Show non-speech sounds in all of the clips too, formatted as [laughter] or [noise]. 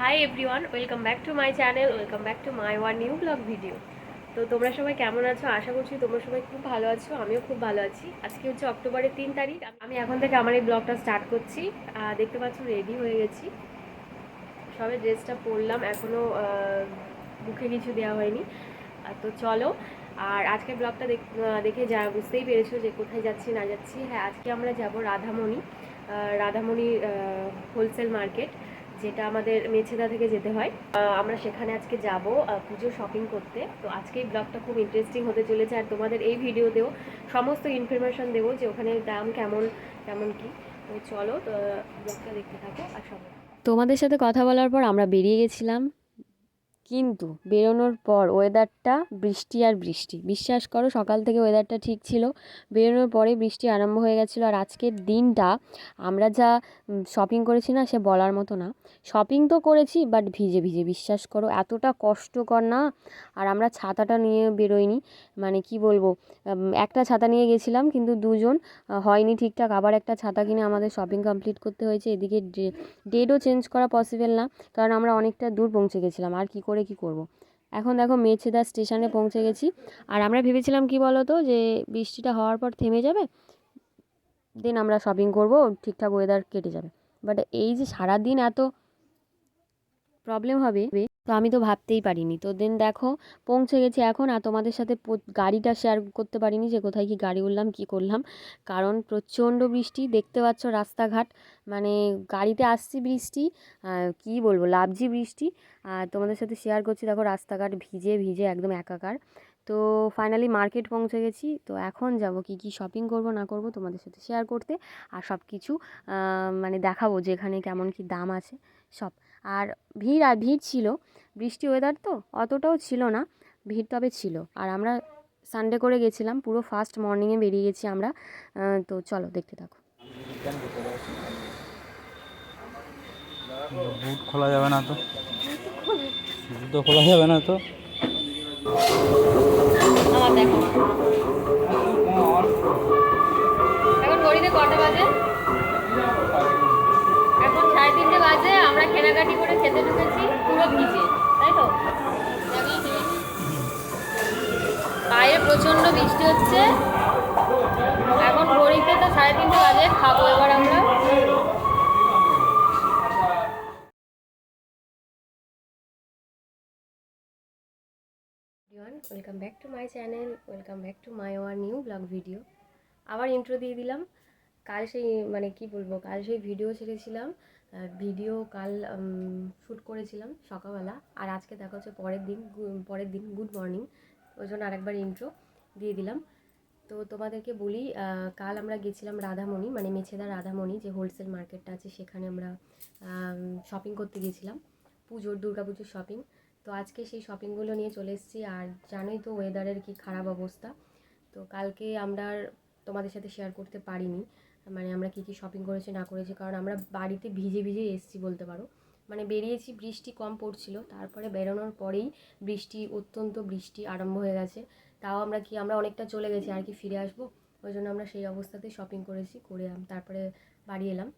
Hi everyone welcome back to my channel welcome back to my one new vlog video তো তোমরা সবাই কেমন আছো? আশা করছি তোমরা সবাই খুব ভালো আছো, আমিও খুব ভালো আছি। আজকে হচ্ছে অক্টোবরের তিন তারিখ, আমি এখন থেকে আমার এই ব্লগটা স্টার্ট করছি। দেখতে পাচ্ছ রেডি হয়ে গেছি। সবে ড্রেসটা পরলাম এখনও মুখে কিছু দেওয়া হয়নি। তো চলো, আর আজকের ব্লগটা দেখ- যা, বুঝতেই পেরেছ যে কোথায় যাচ্ছি, না যাচ্ছি। হ্যাঁ আজকে আমরা যাব রাধামণি রাধামণি হোলসেল মার্কেট যেটা আমাদের মেছেদা থেকে যেতে হয়। আমরা সেখানে আজকে যাব পুজো শপিং করতে। তো আজকে এই ব্লগটা খুব ইন্টারেস্টিং হতে চলেছে। আর তোমাদের এই ভিডিওতেও সমস্ত ইনফরমেশান দেবো যে ওখানে দাম কেমন কেমন কি। তো চলো ব্লগটা দেখতে থাকো আর সবাই। তোমাদের সাথে কথা বলার পর আমরা বেরিয়ে গেছিলাম। কিন্তু বেরোনোর পর ওয়েদারটা বৃষ্টি আর বৃষ্টি। বিশ্বাস করো, সকাল থেকে ওয়েদারটা ঠিক ছিল। বেরোনোর পরে বৃষ্টি আরম্ভ হয়ে গেছিল আর আজকের দিনটা আমরা যা শপিং করেছি না, সে বলার মতো না। শপিং তো করেছি বাট ভিজে ভিজে। বিশ্বাস করো, এতটা কষ্টকর না। আর আমরা ছাতাটা নিয়ে বেরোইনি। মানে কি বলব একটা ছাতা নিয়ে গেছিলাম, কিন্তু দুজন হয়নি ঠিকঠাক। আবার একটা ছাতা কিনে আমাদের শপিং কমপ্লিট করতে হয়েছে। এদিকে ডেটও চেঞ্জ করা পসিবল না, কারণ আমরা অনেকটা দূর পৌঁছে গেছিলাম। আর কি করে কি করব। এখন দেখো মেছেদা স্টেশনে পৌঁছে গেছি আর আমরা ভেবেছিলাম কি বলো তো যে বৃষ্টিটা হওয়ার পর থেমে যাবে দেন আমরা শপিং করব, ঠিকঠাক ওয়েদার কেটে যাবে বাট এই যে সারাদিন এত প্রবলেম হবে তো আমি তো ভাবতেই পারিনি। তো দেন দেখো, পৌঁছে গেছি এখন আর তোমাদের সাথে গাড়িটা শেয়ার করতে পারিনি যে কোথায় কি গাড়ি উঠলাম কি করলাম। কারণ প্রচণ্ড বৃষ্টি, দেখতে পাচ্ছ রাস্তাঘাট মানে গাড়িতে আসছি বৃষ্টি কি বলব লাভজি বৃষ্টি। আর তোমাদের সাথে শেয়ার করছি, দেখো রাস্তাঘাট ভিজে ভিজে একদম একাকার। তো ফাইনালি মার্কেট পৌঁছে গেছি, তো এখন যাব কি কি শপিং করব, না করব তোমাদের সাথে শেয়ার করতে। আর সব কিছু মানে দেখাবো যে এখানে কেমন কি দাম আছে, সব। আর ভিড় আর ভিড় ছিল। বৃষ্টি ওয়েদার তো অতটাও ছিল না ভিড় তবে ছিল। আর আমরা সানডে করে গেছিলাম পুরো ফার্স্ট মর্নিংয়ে বেরিয়ে গেছি আমরা। তো চলো দেখতে থাকো। বুট খোলা যাবে না তো। জুতো খোলা যাবে না তো। আমার দেখো। এখন ঘড়িতে কটা বাজে? খাব এবার আমরা। Welcome back to my channel welcome back to my our new blog video আবার ইন্ট্রো দিয়ে দিলাম। কাল সেই মানে কি বলব, কাল সেই ভিডিও ছেড়েছিলাম। ভিডিও কাল শ্যুট করেছিলাম সকালবেলা। আর আজকে দেখা হচ্ছে পরের দিন পরের দিন গুড মর্নিং ওই জন্য আরেকবার ইন্ট্রো দিয়ে দিলাম। তো তোমাদেরকে বলি কাল আমরা গেছিলাম রাধামণি মানে মেছেদা রাধামণি যে হোলসেল মার্কেটটা আছে, সেখানে আমরা শপিং করতে গিয়েছিলাম পুজোর পুজোর শপিং তো আজকে সেই শপিংগুলো নিয়ে চলে এসেছি, আর জানোই তো ওয়েদারের কি খারাপ অবস্থা। তো কালকে আমরা তোমাদের সাথে শেয়ার করতে পারিনি মানে আমরা কী কী শপিং করেছি, না করেছি, কারণ আমরা বাড়িতে ভিজে ভিজে এসেছি বলতে পারো। মানে বেরিয়েছি, বৃষ্টি কম পড়ছিল, তারপরে বেরোনোর পরেই বৃষ্টি, অত্যন্ত বৃষ্টি আরম্ভ হয়ে গেছে। তাও আমরা কি, আমরা অনেকটা চলে গেছি আর কি ফিরে আসব। ওই জন্য আমরা সেই অবস্থাতেই শপিং করেছি, করে তারপরে বাড়ি এলাম।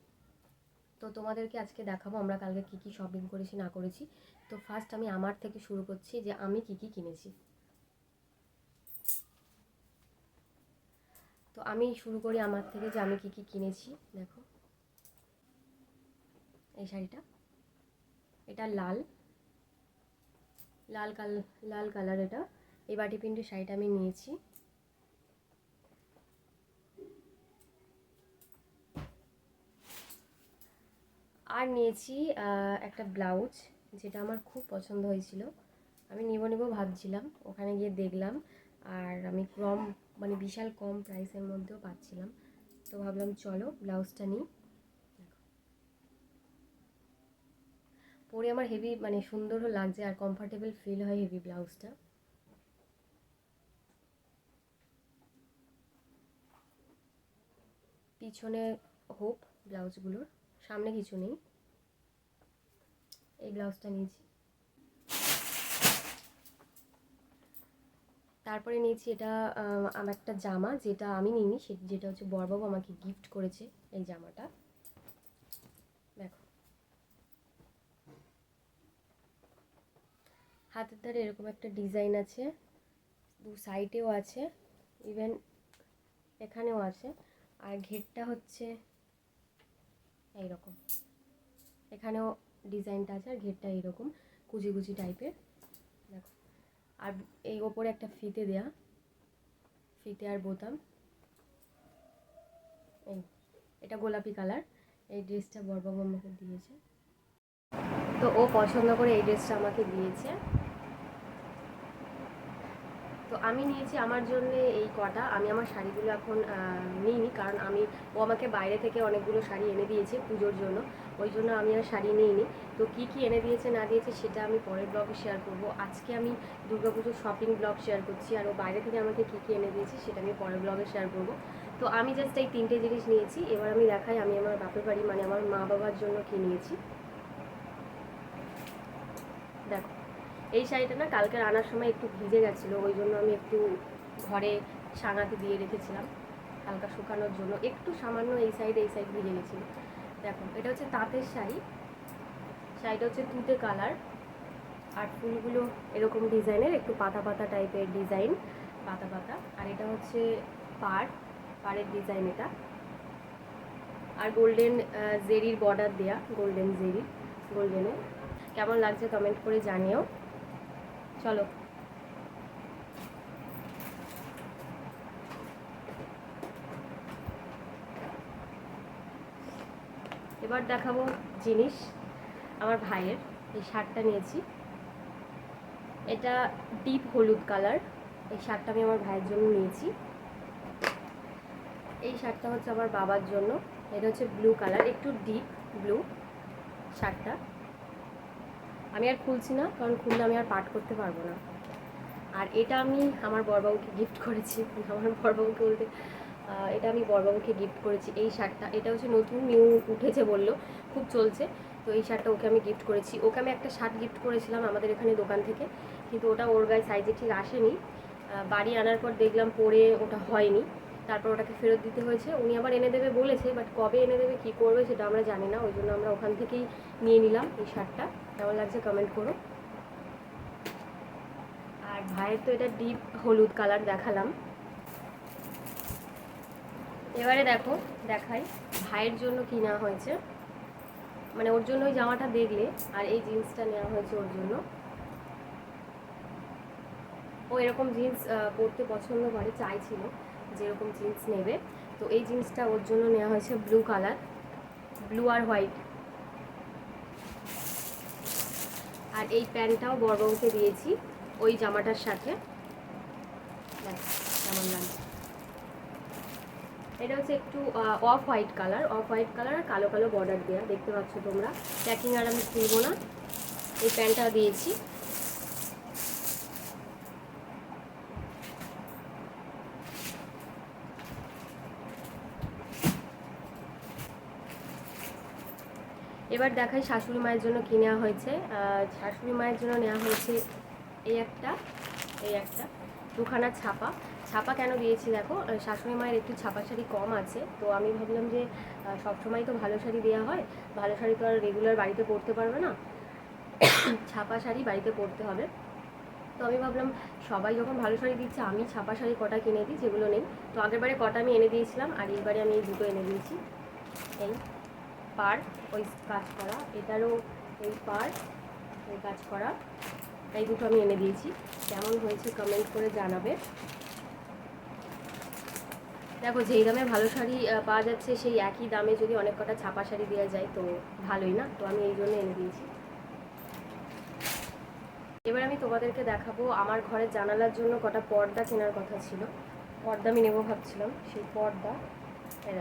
তো তোমাদেরকে আজকে দেখাবো আমরা কালকে কী কী শপিং করেছি, না করেছি। তো ফার্স্ট আমি আমার থেকে শুরু করছি যে আমি কী কী কিনেছি। তো আমি শুরু করি আমার থেকে যে আমি কী কী কিনেছি, দেখো। এই শাড়িটা। এটা লাল। লাল কাল, লাল কালার এটা। এই বাটি প্রিন্টের শাড়িটা আমি নিয়েছি। আর নিয়েছি একটা ব্লাউজ যেটা আমার খুব পছন্দ হয়েছিল। আমি নিব নিব ভাবছিলাম, ওখানে গিয়ে দেখলাম। আর আমি কম মানে বিশাল কম প্রাইসের মধ্যেও পাচ্ছিলাম। তো ভাবলাম চলো ব্লাউজটা নিই। পরে আমার হেভি মানে সুন্দরও লাগছে আর কমফর্টেবল ফিল হয় হেভি ব্লাউজটা। পিছনে হোপ ব্লাউজগুলোর, সামনে কিছু নেই। এই ব্লাউজটা নিয়েছি। তারপরে নিয়েছি এটা আমার একটা জামা যেটা আমি নিইনি, সে, যেটা হচ্ছে বরবাবু আমাকে গিফট করেছে এই জামাটা। দেখো। হাতের ধারে এরকম একটা ডিজাইন আছে, দু সাইডেও আছে ইভেন এখানেও আছে। আর ঘেরটা হচ্ছে এইরকম। এখানেও ডিজাইনটা আছে আর ঘেরটা এইরকম, কুচি কুচি টাইপের। দেখো। আর এই ওপরে একটা ফিতে দেয়া, ফিতে আর বোতাম। এই, এটা গোলাপি কালার। এই ড্রেসটা বরবাবু আমাকে দিয়েছে। তো ও পছন্দ করে এই ড্রেসটা আমাকে দিয়েছে। তো আমি নিয়েছি আমার জন্য এই কটা। আমি আমার শাড়িগুলো এখন নিইনি কারণ আমি, ও আমাকে বাইরে থেকে অনেকগুলো শাড়ি এনে দিয়েছে পুজোর জন্য। ওই জন্য আমি আর শাড়ি নিইনি। তো কি কি এনে দিয়েছে, না দিয়েছে সেটা আমি পরের ব্লগে শেয়ার করব। আজকে আমি দুর্গাপুজোর শপিং ব্লগ শেয়ার করছি আর ও বাইরে থেকে আমাকে কি কি এনে দিয়েছে সেটা আমি পরের ব্লগে শেয়ার করব। তো আমি জাস্ট এই তিনটে জিনিস নিয়েছি। এবার আমি দেখাই, আমি আমার বাপের বাড়ি মানে আমার মা বাবার জন্য কি নিয়েছি দেখো এই শাড়িটা না কালকে আনার সময় একটু ভিজে গেছিল, ওই জন্য আমি একটু ঘরে সাঙাতে দিয়ে রেখেছিলাম হালকা শুকানোর জন্য। একটু সামান্য এই সাইড এই সাইড ভিজে গেছিল। দেখো, এটা হচ্ছে তাঁতের শাড়ি, শাড়িটা হচ্ছে তুতে কালার আর ফুলগুলো এরকম ডিজাইনের, একটু পাতা পাতা টাইপের ডিজাইন, পাতা পাতা। আর এটা হচ্ছে পাড়, পাড়ের ডিজাইন এটা। আর গোল্ডেন জেরির বর্ডার দেয়া গোল্ডেন জেরি গোল্ডেনে কেমন লাগছে কমেন্ট করে জানিও। চলো। এবার দেখাবো জিনিস, আমার ভাইয়ের, এই শার্টটা নিয়েছি। এটা ডিপ হলুদ কালার, এই শার্টটা আমি আমার ভাইয়ের জন্য নিয়েছি। এই শার্টটা হচ্ছে আমার বাবার জন্য, এটা হচ্ছে ব্লু কালার, একটু ডিপ ব্লু শার্টটা। আমি আর খুলছি না, কারণ খুললে আমি আর পাঠ করতে পারব না। আর এটা আমি আমার বরবাবুকে গিফট করেছি। আমার বরবাবুকে বলতে এটা আমি বরবাবুকে গিফট করেছি। এই শার্টটা, এটা হচ্ছে নতুন নিউ উঠেছে বলল, খুব চলছে। তো এই শার্টটা ওকে আমি গিফট করেছি। ওকে আমি একটা শার্ট গিফট করেছিলাম আমাদের এখানে দোকান থেকে, কিন্তু ওটা ওর গায়ে সাইজে ঠিক আসেনি। বাড়ি আনার পর দেখলাম পরে ওটা হয়নি। তারপর ওটাকে ফেরত দিতে হয়েছে। উনি আবার এনে দেবে বলেছে বাট কবে এনে দেবে, কী করবে সেটা আমরা জানি না। ওই জন্য আমরা ওখান থেকেই নিয়ে নিলাম এই শার্টটা। কেমন লাগছে কমেন্ট করো। আর ভাইয়ের তো এটা ডিপ হলুদ কালার দেখালাম। এবারে দেখো, দেখাই, ভাইয়ের জন্য কি নেওয়া হয়েছে। মানে ওর জন্য ওই জামাটা দেখলে, আর এই জিন্সটা নেওয়া হয়েছে ওর জন্য। ও এরকম জিন্স পরতে পছন্দ করে, চাইছিল যে এরকম জিন্স নেবে। তো এই জিন্সটা ওর জন্য নেওয়া হয়েছে ব্লু কালার ব্লু আর হোয়াইট আর এই প্যান্টটাও বড়বাবুকে দিয়েছি ওই জামাটার সাথে। এটা হচ্ছে একটু off white colour off white colour আর কালো কালো বর্ডার দেওয়া দেখতে পাচ্ছ তোমরা। প্যাকিং আর আমি খুলবো না। এই প্যান্টটা দিয়েছি। এবার দেখাই শাশুড়ি মায়ের জন্য কি নেওয়া হয়েছে। শাশুড়ি মায়ের জন্য নেওয়া হয়েছে এই একটা এই একটা, দুখানা ছাপা। ছাপা কেন দিয়েছি দেখো? শাশুড়ি মায়ের একটু ছাপা শাড়ি কম আছে, তো আমি ভাবলাম যে সবসময় তো ভালো শাড়ি দেওয়া হয়, ভালো শাড়ি তো আর রেগুলার বাড়িতে পরতে পারবে না। [coughs] ছাপা শাড়ি বাড়িতে পরতে হবে। তো আমি ভাবলাম, সবাই যখন ভালো শাড়ি দিচ্ছে, আমি ছাপা শাড়ি কটা কিনে দিই, যেগুলো নেই। তো আগেরবারে কটা আমি এনে দিয়েছিলাম, আর এইবারে আমি এই দুটো এনে দিয়েছি। এই। পার ওই কাজ করা, এটারও এই পার ওই কাজ করা, এই দুটো আমি এনে দিয়েছি। কেমন হয়েছে কমেন্ট করে জানাবে। দেখো, যেই দামে ভালো শাড়ি পাওয়া যাচ্ছে, সেই একই দামে যদি অনেক কটা ছাপা শাড়ি দেওয়া যায়, তো ভালোই না? তো আমি এই জন্য এনে দিয়েছি। এবার আমি তোমাদেরকে দেখাবো, আমার ঘরের জানালার জন্য কটা পর্দা কেনার কথা ছিল। পর্দা আমি নেব ভাবছিলাম, সেই পর্দা, এই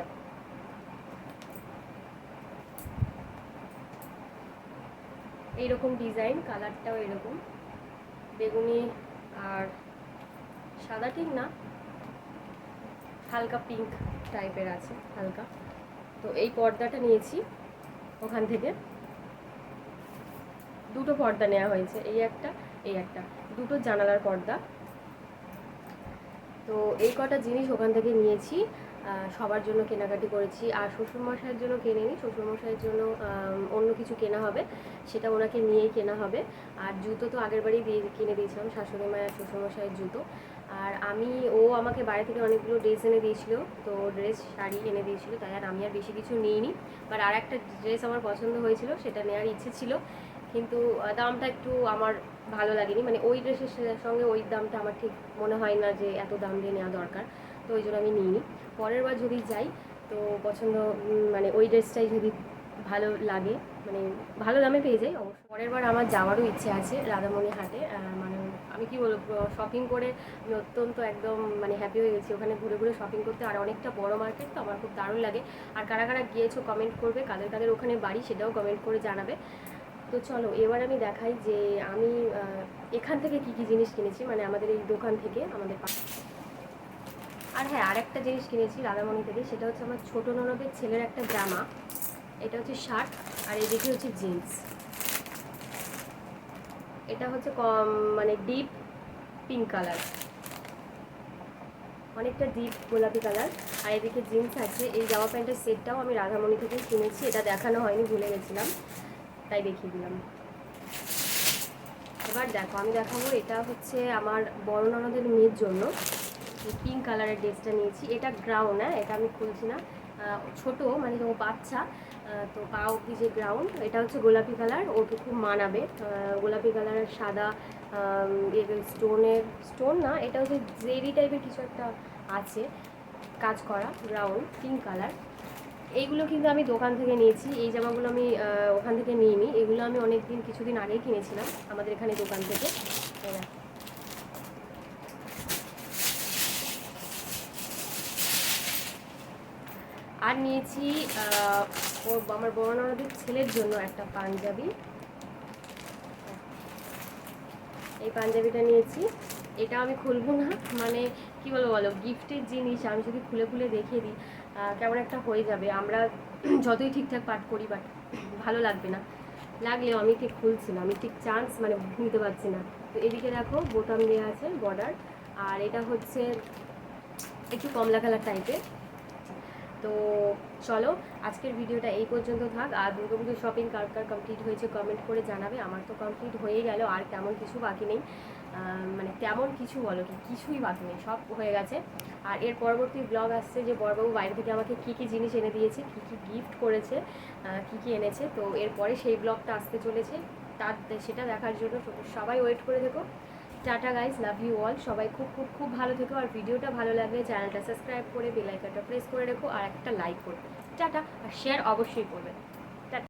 এইরকম ডিজাইন কালারটাও এরকম। বেগুনি আর সাদা ঠিক না, হালকা পিঙ্ক টাইপের আছে, হালকা। তো এই পর্দাটা নিয়েছি ওখান থেকে। দুটো পর্দা নেওয়া হয়েছে, এই একটা এই একটা। দুটো জানালার পর্দা। তো এই কটা জিনিস ওখান থেকে নিয়েছি। সবার জন্য কেনাকাটি করেছি। আর শ্বশুরমশাইয়ের জন্য কিনিনি। শ্বশুরমশাইয়ের জন্য অন্য কিছু কেনা হবে। সেটা ওনাকে নিয়েই কেনা হবে। আর জুতো তো আগের বারেই দিয়ে কিনে দিয়েছিলাম, শাশুড়ি মায়ের, শ্বশুরমশাইয়ের জুতো। আর আমি, ও আমাকে বাইরে থেকে অনেকগুলো ড্রেস এনে দিয়েছিল। তো ড্রেস, শাড়ি এনে দিয়েছিল, তাই আর আমি আর বেশি কিছু নিইনি। বাট আর একটা ড্রেস আমার পছন্দ হয়েছিল, সেটা নেওয়ার ইচ্ছে ছিল। কিন্তু দামটা একটু আমার ভালো লাগেনি। মানে ওই ড্রেসের সঙ্গে ওই দামটা আমার ঠিক মনে হয় না যে এত দাম দিয়ে নেওয়া দরকার। তো ওই জন্য আমি নিইনি। পরের বার যদি যাই, তো পছন্দ মানে ওই ড্রেসটাই যদি ভালো লাগে মানে ভালো দামে পেয়ে যাই অবশ্য। পরের বার আমার যাওয়ারও ইচ্ছে আছে রাধামণি হাটে মানে আমি কি বলব শপিং করে আমি অত্যন্ত একদম মানে হ্যাপি হয়ে গেছি। ওখানে ঘুরে ঘুরে শপিং করতে আর অনেকটা বড় মার্কেট তো আমার খুব দারুণ লাগে। আর কারা কারা গিয়েছো কমেন্ট করবে, কাদের কাদের ওখানে বাড়ি সেটাও কমেন্ট করে জানাবে। তো চলো, এবার আমি দেখাই যে আমি এখান থেকে কি কি জিনিস কিনেছি মানে আমাদের এই দোকান থেকে, আমাদের পা- আর হ্যাঁ আরেকটা জিনিস কিনেছি রাধামণি থেকে সেটা হচ্ছে আমার ছোটো ননদের ছেলের একটা জামা। এটা হচ্ছে শার্ট আর এদিকে হচ্ছে জিন্স। এটা হচ্ছে কম মানে ডিপ পিঙ্ক কালার। অনেকটা ডিপ গোলাপি কালার। আর এদিকে জিন্স আছে। এই জামা প্যান্টের সেটটাও আমি রাধামণি থেকে কিনেছি। এটা দেখানো হয়নি, ভুলে গেছিলাম। তাই দেখিয়ে দিলাম। এবার দেখো, আমি দেখাবো, এটা হচ্ছে আমার বড় ননদের মেয়ের জন্য। কালারের ড্রেসটা নিয়েছি। এটা গ্রাউন্ড হ্যাঁ? এটা আমি খুলছি না। ছোট মানে ও বাচ্চা। তো পা অব্দি যে গ্রাউন্ড এটা হচ্ছে গোলাপি কালার ওকে খুব মানাবে। গোলাপি কালারের সাদা স্টোনের স্টোন না, এটা হচ্ছে জেরি টাইপের কিছু একটা আছে। কাজ করা গ্রাউন্ড পিঙ্ক কালার এইগুলো কিন্তু আমি দোকান থেকে নিয়েছি। এই জামাগুলো আমি ওখান থেকে নিইনি। এগুলো আমি অনেক দিন কিছুদিন আগেই কিনেছিলাম আমাদের এখানে দোকান থেকে এই দেখো। আর নিয়েছি ও আমার বড় ননদের ছেলের জন্য একটা পাঞ্জাবি। এই পাঞ্জাবিটা নিয়েছি। এটা আমি খুলবো না মানে কি বলব বলো, গিফটের জিনিস আমি যদি খুলে খুলে দেখিয়ে দিই কেমন একটা হয়ে যাবে। আমরা [clears throat] যতই ঠিকঠাক পাঠ করি বাট ভালো লাগবে না। লাগলেও আমি ঠিক খুলছি না আমি ঠিক চান্স মানে নিতে পারছি না। তো এদিকে দেখো, বোতাম দেওয়া আছে বর্ডার আর এটা হচ্ছে একটু কমলা কালার টাইপের তো চলো, আজকের ভিডিওটা এই পর্যন্ত থাক। আর দুর্গাপুজো শপিং কার কার কমপ্লিট হয়েছে কমেন্ট করে জানাবে। আমার তো কমপ্লিট হয়ে গেল, আর তেমন কিছু বাকি নেই। মানে তেমন কিছু বলো কি, কিছুই বাকি নেই, সব হয়ে গেছে। আর এর পরবর্তী ব্লগ আসছে যে বড়বাবু বাইরে থেকে আমাকে কী কী জিনিস এনে দিয়েছে, কী কী গিফট করেছে কী কী এনেছে। তো এরপরে সেই ব্লগটা আসতে চলেছে। তার, সেটা দেখার জন্য সবাই ওয়েট করে দেখো। Tata guys love you all সবাই খুব খুব খুব ভালো থেকো আর ভিডিওটা ভালো লাগলে চ্যানেলটা সাবস্ক্রাইব করে বেলাইকাটা প্রেস করে রেখো আর একটা লাইক করবে। টাটা, আর শেয়ার অবশ্যই করবে।